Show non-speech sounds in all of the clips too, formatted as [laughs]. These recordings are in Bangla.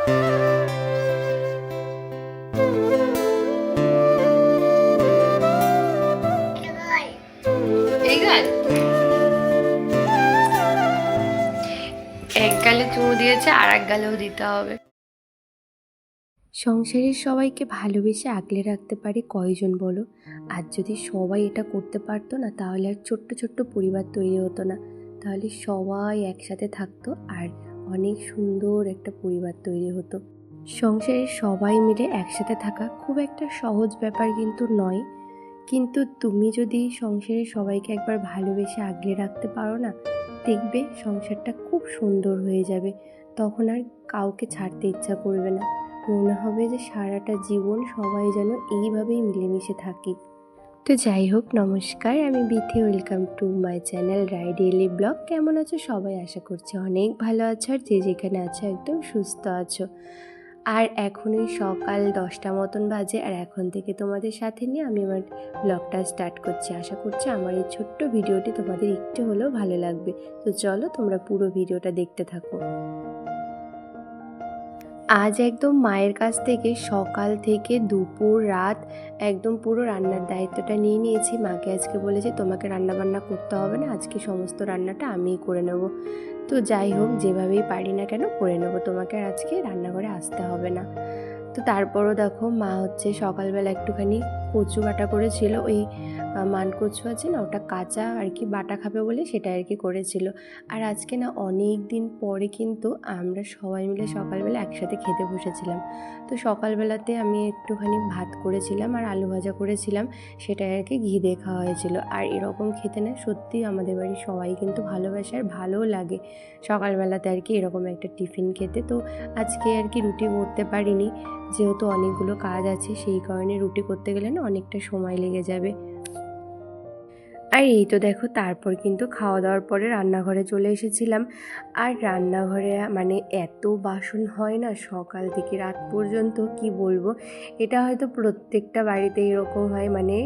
এক গালে দিয়েছে গালেও দিতে হবে। সংসারের সবাইকে ভালোবেসে আগলে রাখতে পারে কয়জন বলো? আর যদি সবাই এটা করতে পারতো না, তাহলে আর ছোট্ট ছোট্ট পরিবার তৈরি হতো না। তাহলে সবাই একসাথে থাকতো আর অনেক সুন্দর একটা পরিবার তৈরি হতো। সংসারের সবাই মিলে একসাথে থাকা খুব একটা সহজ ব্যাপার কিন্তু নয়। কিন্তু তুমি যদি সংসারের সবাইকে একবার ভালোবেসে আগলে রাখতে পারো না, দেখবে সংসারটা খুব সুন্দর হয়ে যাবে। তখন আর কাউকে ছাড়তে ইচ্ছা করবে না। মনে হবে যে সারাটা জীবন সবাই যেন এইভাবেই মিলেমিশে থাকি। তো যাই হোক, নমস্কার। আমি Bithi, welcome to my channel Rai daily vlog. কেমন আছো সবাই? আশা করছি অনেক ভালো আছো আর যে যেখানে আছো একদম সুস্থ আছো। আর এখনই সকাল দশটা মতন বাজে আর এখন থেকে তোমাদের সাথে নিয়ে আমি আমার ব্লগটা স্টার্ট করছি। আশা করছি আমার এই ছোট্ট ভিডিওটি তোমাদের একটু হলেও ভালো লাগবে। তো চলো তোমরা পুরো ভিডিওটা দেখতে থাকো। আজ একদম মায়ের কাছ থেকে সকাল থেকে দুপুর রাত একদম পুরো রান্নার দায়িত্বটা নিয়ে নিয়েছি। মাকে আজকে বলেছি, তোমাকে রান্না বান্না করতে হবে না, আজকে সমস্ত রান্নাটা আমিই করে নেব। তো যাই হোক, যেভাবেই পারি না কেন করে নেব, তোমাকে আর আজকে রান্নাঘরে আসতে হবে না। তো তারপরও দেখো, মা হচ্ছে সকালবেলা একটুখানি কচু বাটা করেছিল, ওই আহ, মান কচু আছে না ওটা কাঁচা আর কি বাটা খাবে বলে সেটা আর কি করেছিল। আর আজকে না অনেক দিন পরে কিন্তু আমরা সবাই মিলে সকালবেলা একসাথে খেতে বসেছিলাম। তো সকালবেলাতে আমি একটুখানি ভাত করেছিলাম আর আলু ভাজা করেছিলাম সেটা আর কি ঘি দিয়ে খাওয়া হয়েছিল। আর এরকম খেতে না সত্যি আমাদের বাড়ির সবাই কিন্তু ভালোবাসে আর ভালোও লাগে। সকালবেলাতে আর কি এরকম একটা টিফিন খেতে। তো আজকে আর কি রুটি করতে পারিনি যেহেতু অনেকগুলো কাজ আছে সেই কারণে রুটি করতে গেলে না অনেকটা সময় লেগে যাবে। আর এই তো দেখো, তারপর কিন্তু খাওয়া দাওয়ার পরে রান্নাঘরে চলে এসেছিলাম। আর রান্নাঘরে মানে এত বাসন হয় না, সকাল থেকে রাত পর্যন্ত, কি বলব? এটা হয়তো প্রত্যেকটা বাড়িতে এরকম হয় মানে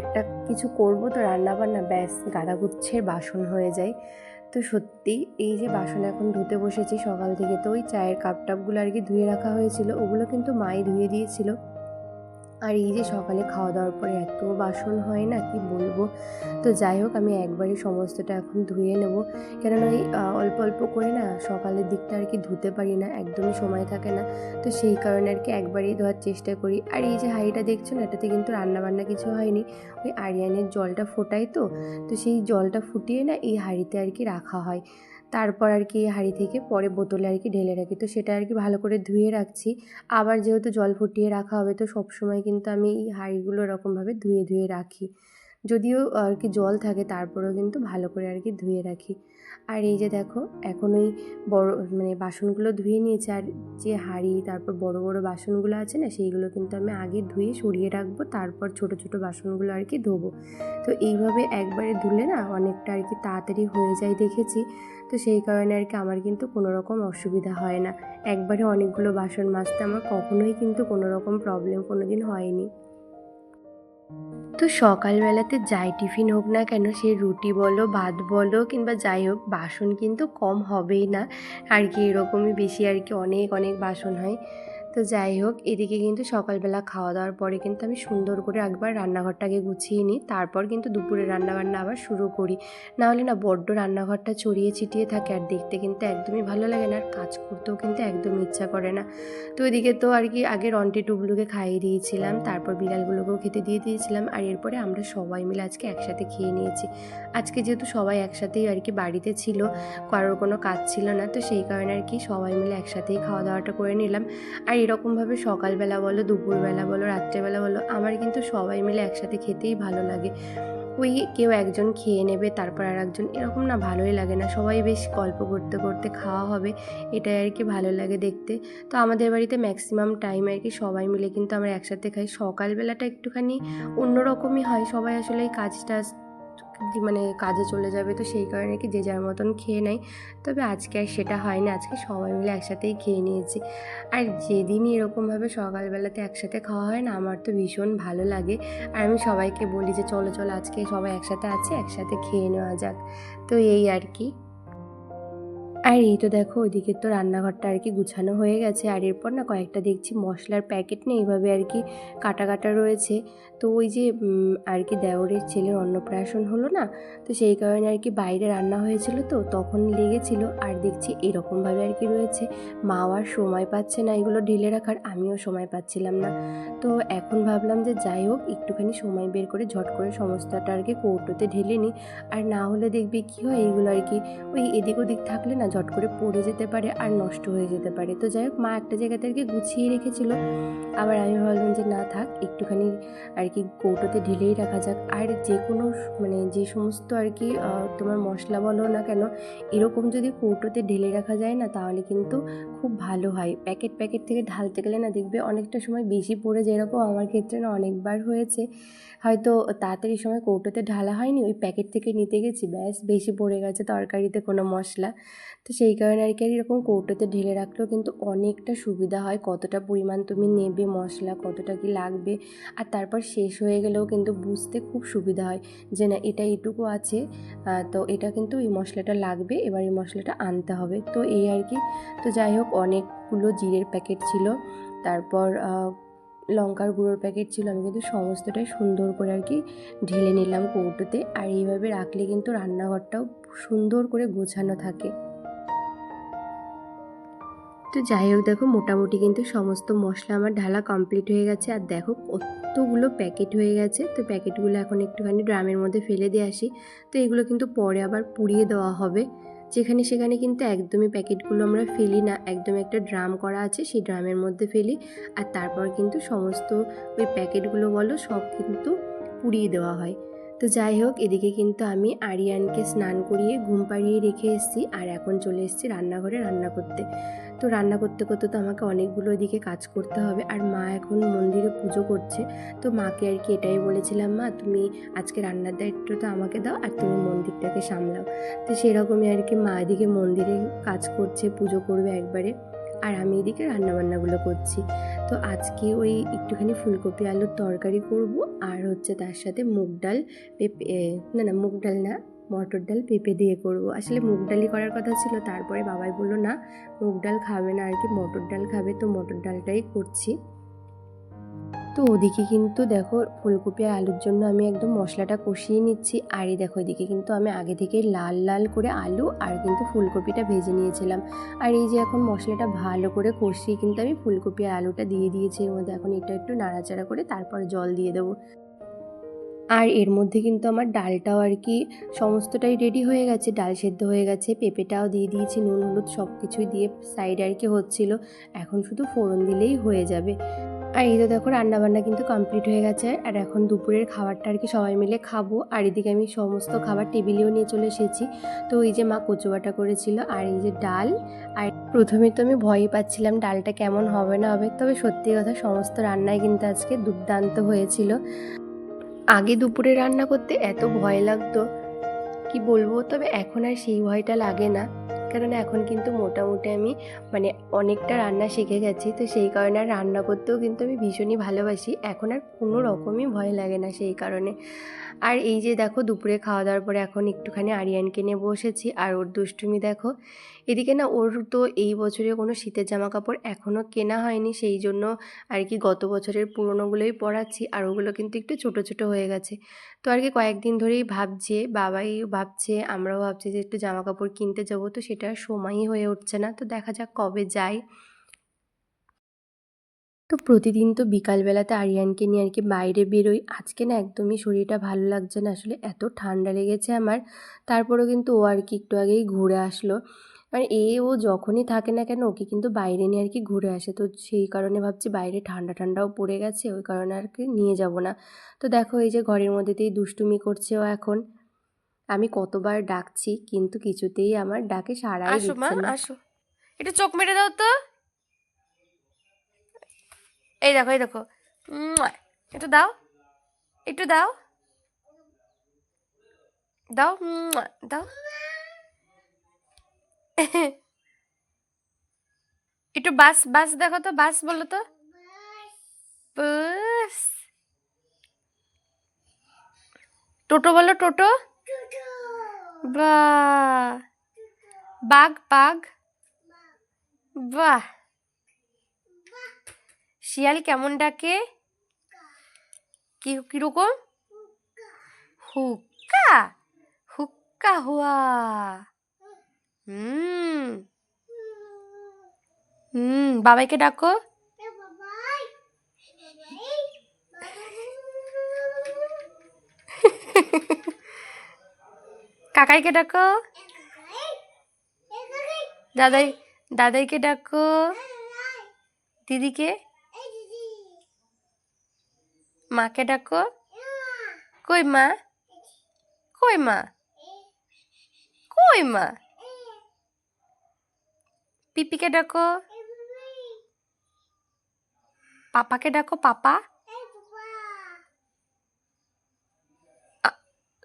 একটা কিছু করব তো রান্না বান্না ব্যাস, গাদাগুচ্ছের বাসন হয়ে যায়। তো সত্যি, এই যে বাসন এখন ধুতে বসেছি সকাল থেকে, তো ওই চায়ের কাপ টাপগুলো আর কি ধুয়ে রাখা হয়েছিল, ওগুলো কিন্তু মাই ধুয়ে দিয়েছিল। আর এই যে সকালে খাওয়া দাওয়ার পরে এত বাসন হয় না, কি বলব? তো যাই হোক, আমি একবারই সমস্তটা এখন ধুয়ে নেব। কেননা ওই অল্প অল্প করে না সকালের দিকটা আর কি ধুতে পারি না, একদমই সময় থাকে না। তো সেই কারণে আর কি একবারই ধোয়ার চেষ্টা করি। আর এই যে হাঁড়িটা দেখছ না, এটাতে কিন্তু রান্না বান্না কিছু হয়নি। ওই আরিয়ানের জলটা ফোটাই তো তো সেই জলটা ফুটিয়ে না এই হাঁড়িতে আর কি রাখা হয়। তারপর আর কি হাঁড়ি থেকে পরে বোতলে আর কি ঢেলে রাখি। তো সেটা আর কি ভালো করে ধুয়ে রাখছি। আবার যেহেতু জল ফুটিয়ে রাখা হবে, তো সবসময় কিন্তু আমি এই হাঁড়িগুলো এরকমভাবে ধুয়ে ধুয়ে রাখি। যদিও আর কি জল থাকে, তারপরেও কিন্তু ভালো করে আর কি ধুয়ে রাখি। আর এই যে দেখো, এখন ওই বড় মানে বাসনগুলো ধুয়ে নিয়েছি, আর যে হাঁড়ি, তারপর বড় বড় বাসনগুলো আছে না, সেইগুলো কিন্তু আমি আগে ধুয়ে সরিয়ে রাখব, তারপর ছোট ছোট বাসনগুলো আর কি ধোবো। তো এইভাবে একবারে ধুলে না, অনেকটা আর কি তাড়াতাড়ি হয়ে যায় দেখেছি। তো সেই কারণে আর কি আমার কিন্তু কোনো রকম অসুবিধা হয় না। একবারে অনেকগুলো বাসন মাজতে আমার কখনোই কিন্তু কোনো রকম প্রবলেম কোনো দিন হয়নি। তো সকালবেলাতে যাই টিফিন হোক না কেন, সে রুটি বলো, ভাত বলো কিংবা যাই হোক, বাসন কিন্তু কম হবেই না। আর কি এরকমই বেশি আর কি অনেক অনেক বাসন হয়। তো যাই হোক, এদিকে কিন্তু সকালবেলা খাওয়া দাওয়ার পরে কিন্তু আমি সুন্দর করে একবার রান্নাঘরটাকে গুছিয়ে নিই। তারপর কিন্তু দুপুরে রান্নাবান্না আবার শুরু করি। নাহলে না বড্ড রান্নাঘরটা ছড়িয়ে ছিটিয়ে থাকে আর দেখতে কিন্তু একদমই ভালো লাগে না আর কাজ করতেও কিন্তু একদম ইচ্ছা করে না। তো এদিকে তো আর কি আগে রন্টি টুবলুকে খাইয়ে দিয়েছিলাম, তারপর বিড়ালগুলোকেও খেতে দিয়ে দিয়েছিলাম আর এরপরে আমরা সবাই মিলে আজকে একসাথে খেয়ে নিয়েছি। আজকে যেহেতু সবাই একসাথেই আর কি বাড়িতে ছিল, কারোর কোনো কাজ ছিল না, তো সেই কারণে আর কি সবাই মিলে একসাথেই খাওয়া দাওয়াটা করে নিলাম। আর এরকমভাবে সকালবেলা বলো, দুপুরবেলা বলো, রাত্রেবেলা বলো, আমার কিন্তু সবাই মিলে একসাথে খেতেই ভালো লাগে। ওই কেউ একজন খেয়ে নেবে, তারপর আর একজন এরকম না ভালোই লাগে না। সবাই বেশ গল্প করতে করতে খাওয়া হবে, এটাই আর কি ভালো লাগে দেখতে। তো আমাদের বাড়িতে ম্যাক্সিমাম টাইম আর কি সবাই মিলে কিন্তু আমরা একসাথে খাই। সকালবেলাটা একটুখানি অন্যরকমই হয়, সবাই আসলে এই কাজটা মানে কাজে চলে যাবে তো সেই কারণে কি যে যার মতন খেয়ে নেয়। তবে আজকে আর সেটা হয় না আজকে সবাই মিলে একসাথেই খেয়ে নিয়েছি। আর যেদিনই এরকমভাবে সকালবেলাতে একসাথে খাওয়া হয় না, আমার তো ভীষণ ভালো লাগে। আর আমি সবাইকে বলি যে চলো চলো আজকে সবাই একসাথে আছে, একসাথে খেয়ে নেওয়া যাক। তো এই আর কি। আর এই তো দেখো, ওইদিকে তো রান্নাঘরটা আর কি গুছানো হয়ে গেছে। আর এরপর না কয়েকটা দেখছি মশলার প্যাকেট নেই এইভাবে আর কি কাটা কাটা রয়েছে। তো ওই যে আর কি দেওরের ছেলের অন্নপ্রাশন হলো না, তো সেই কারণে আর কি বাইরে রান্না হয়েছিল তো, তখন লেগেছিল। আর দেখছি এরকমভাবে আর কি রয়েছে। মাও আর সময় পাচ্ছে না এগুলো ঢেলে রাখার, আমিও সময় পাচ্ছিলাম না। তো এখন ভাবলাম যে যাই হোক, একটুখানি সময় বের করে ঝট করে সমস্তটা আর কি কৌটোতে ঢেলে নিই। আর না হলে দেখবি কী হয় এইগুলো আর কি ওই এদিক ওদিক থাকলে না ঝট করে পড়ে যেতে পারে আর নষ্ট হয়ে যেতে পারে। তো যাই হোক, মা একটা জায়গাতে আর কি গুছিয়ে রেখেছিল। আবার আমি ভাবলাম যে না থাক, একটুখানি আর কি কৌটোতে ঢেলেই রাখা যাক। আর যে কোনো মানে যে সমস্ত আর কি তোমার মশলা বলো না কেন, এরকম যদি কৌটোতে ঢেলে রাখা যায় না, তাহলে কিন্তু খুব ভালো হয়। প্যাকেট প্যাকেট থেকে ঢালতে গেলে না দেখবে অনেকটা সময় বেশি পড়ে যায়, এরকম আমার ক্ষেত্রে না অনেকবার হয়েছে। হয়তো তাড়াতাড়ি সময় কৌটোতে ঢালা হয়নি, ওই প্যাকেট থেকে নিতে গেছি, ব্যাস, বেশি পড়ে গেছে তরকারিতে কোনো মশলা। তো সেই কারণে আর কি আর এরকম কৌটোতে ঢেলে রাখলেও কিন্তু অনেকটা সুবিধা হয়, কতটা পরিমাণ তুমি নেবে মশলা, কতটা কি লাগবে। আর তারপর শেষ হয়ে গেলেও কিন্তু বুঝতে খুব সুবিধা হয় যে না, এটা এটুকু আছে তো এটা কিন্তু এই মশলাটা লাগবে, এবার এই মশলাটা আনতে হবে। তো এই আর কি। তো যাই হোক, অনেকগুলো জিরের প্যাকেট ছিল। তারপর লঙ্কার গুঁড়োর প্যাকেট ছিল, আমি কিন্তু সমস্তটাই সুন্দর করে আর কি ঢেলে নিলাম কৌটোতে। আর এইভাবে রাখলে কিন্তু রান্নাঘরটাও সুন্দর করে গোছানো থাকে। তো যাই হোক, দেখো মোটামুটি কিন্তু সমস্ত মশলা আমার ঢালা কমপ্লিট হয়ে গেছে। আর দেখো কতগুলো প্যাকেট হয়ে গেছে। তো প্যাকেটগুলো এখন একটুখানি ড্রামের মধ্যে ফেলে দিয়ে আসি। তো এগুলো কিন্তু পরে আবার পুড়িয়ে দেওয়া হবে। যেখানে সেখানে কিন্তু একদমই প্যাকেটগুলো আমরা ফেলি না, একদম একটা ড্রাম করা আছে, সেই ড্রামের মধ্যে ফেলি। আর তারপর কিন্তু সমস্ত ওই প্যাকেটগুলো বলো সব কিন্তু পুড়িয়ে দেওয়া হয়। তো যাই হোক, এদিকে কিন্তু আমি আরিয়ানকে স্নান করিয়ে ঘুম পাড়িয়ে রেখে এসেছি আর এখন চলে এসেছি রান্নাঘরে রান্না করতে। তো রান্না করতে করতে তো আমাকে অনেকগুলো এদিকে কাজ করতে হবে আর মা এখন মন্দিরে পুজো করছে। তো মাকে আর কি এটাই বলেছিলাম, মা, তুমি আজকে রান্নার দায়িত্বটা আমাকে দাও আর তুমি মন্দিরটাকে সামলাও। তো সেরকমই আর কি মা এদিকে মন্দিরে কাজ করছে, পুজো করবে একবারে। আর আমি এদিকে রান্নাবান্নাগুলো করছি। তো আজকে ওই একটুখানি ফুলকপি আলুর তরকারি করব আর হচ্ছে তার সাথে মুগ ডাল পেঁপে না না, মুগ ডাল না, মটর ডাল পেঁপে দিয়ে করব। আসলে মুগ ডালই করার কথা ছিল, তারপরে বাবাই বলল, না, মুগ ডাল খাবে না আর কি, মটর ডাল খাবে। তো মটর ডালটাই করছি। তো ওদিকে কিন্তু দেখো ফুলকপি আর আলুর জন্য আমি একদম মশলাটা কষিয়ে নিচ্ছি। আর এই দেখো এদিকে কিন্তু আমি আগে থেকে লাল লাল করে আলু আর কিন্তু ফুলকপিটা ভেজে নিয়েছিলাম। আর এই যে এখন মশলাটা ভালো করে কষিয়ে কিন্তু আমি ফুলকপি আর আলুটা দিয়ে দিয়েছি। এর মধ্যে এখন এটা একটু নাড়াচাড়া করে তারপর জল দিয়ে দেবো। আর এর মধ্যে কিন্তু আমার ডালটাও আর কি সমস্তটাই রেডি হয়ে গেছে। ডাল সেদ্ধ হয়ে গেছে, পেঁপেটাও দিয়ে দিয়েছি, নুন, হলুদ সব কিছুই দিয়ে সাইডে আর কি হচ্ছিল। এখন শুধু ফোড়ন দিলেই হয়ে যাবে। আর এই তো দেখো রান্নাবান্না কিন্তু কমপ্লিট হয়ে গেছে। আর এখন দুপুরের খাবারটা আর কি সবাই মিলে খাব। আর এদিকে আমি সমস্ত খাবার টেবিলেও নিয়ে চলে এসেছি। তো এই যে মা কচুবাটা করেছিল আর এই যে ডাল। আর প্রথমে তো আমি ভয়ই পাচ্ছিলাম ডালটা কেমন হবে না হবে। তবে সত্যি কথা সমস্ত রান্নাই কিন্তু আজকে দুর্দান্ত হয়েছিল। আগে দুপুরে রান্না করতে এত ভয় লাগতো। কি বলব? তবে এখন আর সেই ভয়টা লাগে না। কারণ এখন কিন্তু মোটামুটি আমি মানে অনেকটা রান্না শিখে গেছি। তো সেই কারণে আর রান্না করতেও কিন্তু আমি ভীষণই ভালোবাসি। এখন আর কোনো রকমই ভয় লাগে না সেই কারণে। আর এই যে দেখো দুপুরে খাওয়া দাওয়ার পরে এখন একটুখানি আরিয়ানকে নিয়ে বসেছি। আর ওর দুষ্টুমি দেখো এদিকে না ওর তো এই বছরে কোনো শীতের জামা কাপড় এখনও কেনা হয়নি। সেই জন্য আর কি গত বছরের পুরনোগুলোই পরাচ্ছি। আর ওগুলো কিন্তু একটু ছোট ছোট হয়ে গেছে। তো আর কি কয়েকদিন ধরেই ভাবছে বাবাই ভাবছে আমরাও ভাবছি যে একটু জামা কাপড় কিনতে যাব। তো সেটা আর সময়ই হয়ে উঠছে না, তো দেখা যাক কবে যাই। তো প্রতিদিন তো বিকালবেলাতে আরিয়ানকে নিয়ে আর কি বাইরে বেরোই। আজকে না একদমই শরীরটা ভালো লাগছে না, আসলে এত ঠান্ডা লেগেছে আমার। তারপরেও কিন্তু ও আর কি একটু আগেই ঘুরে আসলো। আর এ ও যখনই থাকে না কেন, ওকে কিন্তু বাইরে নিয়ে আর কি ঘুরে আসে। তো সেই কারণে ভাবছি বাইরে ঠান্ডা ঠান্ডাও পড়ে গেছে, ওই কারণে আর কি নিয়ে যাব না। তো দেখো এই যে ঘরের মধ্যেতেই দুষ্টুমি করছে ও এখন। আমি কতবার ডাকছি কিন্তু কিছুতেই আমার ডাকে সাড়াই আসো মা দিচ্ছে না। আসো। একটু চোখ মেরে দাও তো। এই দেখো এই দেখো। মুয়া। একটু দাও। একটু দাও। দাও মুয়া, দাও। একটু বাস বাস দেখো তো বাস বলো তো। বাস। টোটো বলো টোটো। বা বাঘ বাঘ বাহ শিয়াল কেমন ডাকে? কি কীরকম হুক্কা। হুক্কা হুয়া। হুম। হুম বাবাইকে ডাকো। [laughs] কাকাইকে ডাকো। দাদাই, দাদাইকে ডাকো। দিদিকে। মাকে ডাকো। কই মা? কই মা? কই মা? পিপিকে ডাকো। পাপাকে ডাকো, পাপা।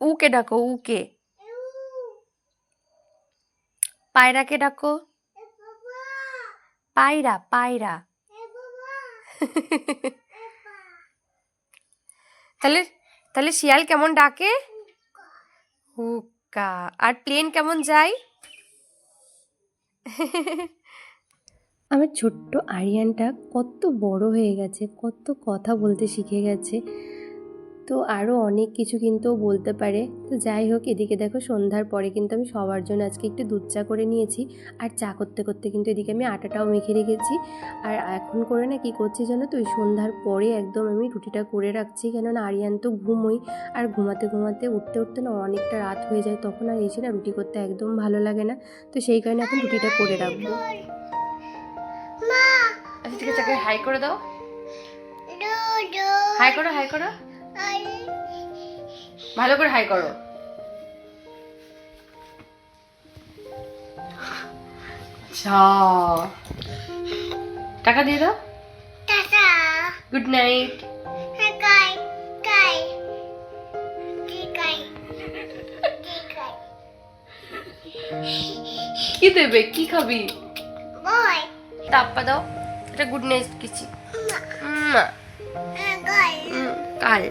উকে ডাকো, উকে। পায়রাকে ডাকো? পায়রা পায়রা। তাহলে তাহলে শিয়াল কেমন ডাকে? হুক্কা। আর প্লেন কেমন যায়? আমার ছোট্ট আরিয়ানটা কত বড় হয়ে গেছে, কত কথা বলতে শিখে গেছে। তো আরও অনেক কিছু কিন্তু বলতে পারে। তো যাই হোক এদিকে দেখো সন্ধ্যার পরে কিন্তু আমি সবার জন্য আজকে একটু দুধ চা করে নিয়েছি। আর চা করতে করতে কিন্তু এদিকে আমি আটাটাও মেখে রেখেছি। আর এখন করে না কি করছি জানো তো ওই সন্ধ্যার পরে একদম আমি রুটিটা করে রাখছি। কেননা আরিয়ান তো ঘুমোই আর ঘুমাতে ঘুমাতে উঠতে উঠতে না অনেকটা রাত হয়ে যায়। তখন আর এসে না রুটি করতে একদম ভালো লাগে না। তো সেই কারণে এখন রুটিটা করে রাখব। আচ্ছা ঠিক আছে হাই করে দাও। হাই করো হাই করো। ভালো করে হাই করো। আচ্ছা। টাকা দিয়ে দাও। গুড নাইট কি দেবে? কি খাবি? তাপ্পা দাও। এটা গুড নাইট কিছু। কাল।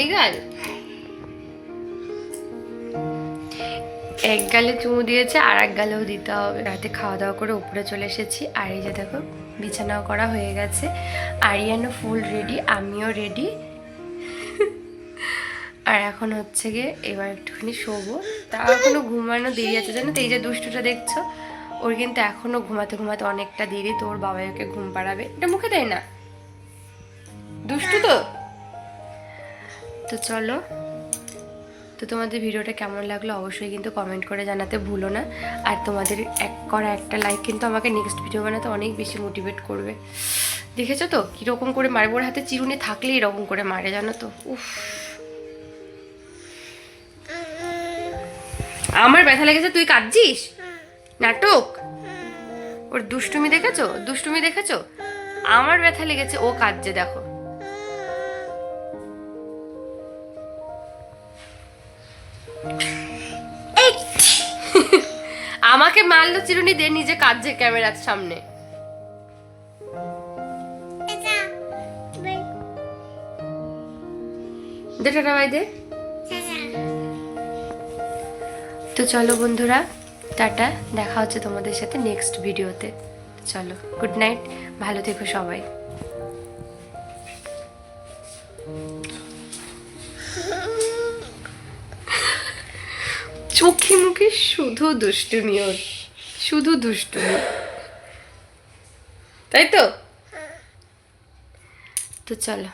এই গাল এক গালে চুমু দিয়েছে আর এক গালেও দিতে হবে। রাতে খাওয়া দাওয়া করে উপরে চলে এসেছি। আর এই যে দেখো বিছানাও করা হয়ে গেছে। আরিয়ানো ফুল রেডি আমিও রেডি আর এখন হচ্ছে গিয়ে এবার একটুখানি শোবো। তাও এখনও ঘুমানো দেরি আছে জানো তো? এই যে দুষ্টুটা দেখছ ওর কিন্তু এখনও ঘুমাতে ঘুমাতে অনেকটা দেরি। তোর বাবাই ওকে ঘুম পাড়াবে। এটা মুখে দেয় না? দুষ্টু তো? তো চলো। তো তোমাদের ভিডিওটা কেমন লাগল অবশ্যই কিন্তু কমেন্ট করে জানাতে ভুলো না। আর তোমাদের এক করা একটা লাইক কিন্তু আমাকে নেক্সট ভিডিও বানাতে অনেক বেশি মোটিভেট করবে। দেখেছ তো? কীরকম করে মারে ওর হাতে চিরুনি থাকলে এরকম করে মারে, জানো তো? উফ। আমার ব্যথা লেগেছে, তুই কাঁদছিস? নাটক? ওর দুষ্টুমি দেখেছ? দুষ্টুমি দেখেছ? আমার ব্যথা লেগেছে, ও কাঁদছে, দেখো। আমাকে মারলো চিরুনি দিয়ে নিজে কাঁদছে ক্যামেরার সামনে। দে টাটা বাই দে। তো চলো বন্ধুরা টাটা দেখা হচ্ছে তোমাদের সাথে নেক্সট ভিডিওতে। চলো গুড নাইট ভালো থেকো সবাই। চোখে মুখে শুধু দুষ্টুমি ওর। শুধু দুষ্টুমি। তাই তো? তো চলো।